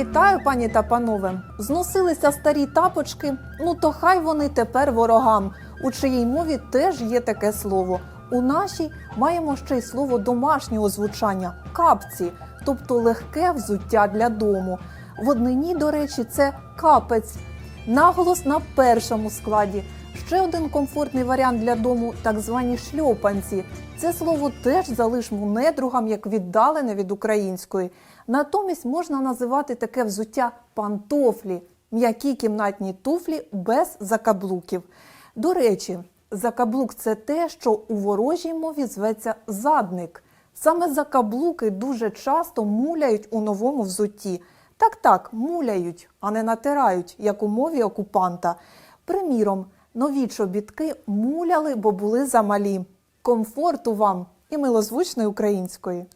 Вітаю, пані та панове. Зносилися старі тапочки. Ну то хай вони тепер ворогам, у чиїй мові теж є таке слово. У нашій маємо ще й слово домашнього звучання капці, тобто легке взуття для дому. В однині, до речі, це капець. Наголос на першому складі. Ще один комфортний варіант для дому так звані шльопанці. Це слово теж залишмо недругам як віддалене від української. Натомість можна називати таке взуття пантофлі, м'які кімнатні туфлі без закаблуків. До речі, закаблук це те, що у ворожій мові зветься задник. Саме закаблуки дуже часто муляють у новому взутті. Так, так, муляють, а не натирають, як у мові окупанта. Приміром, нові чобітки муляли, бо були замалі. Комфорту вам і милозвучної української.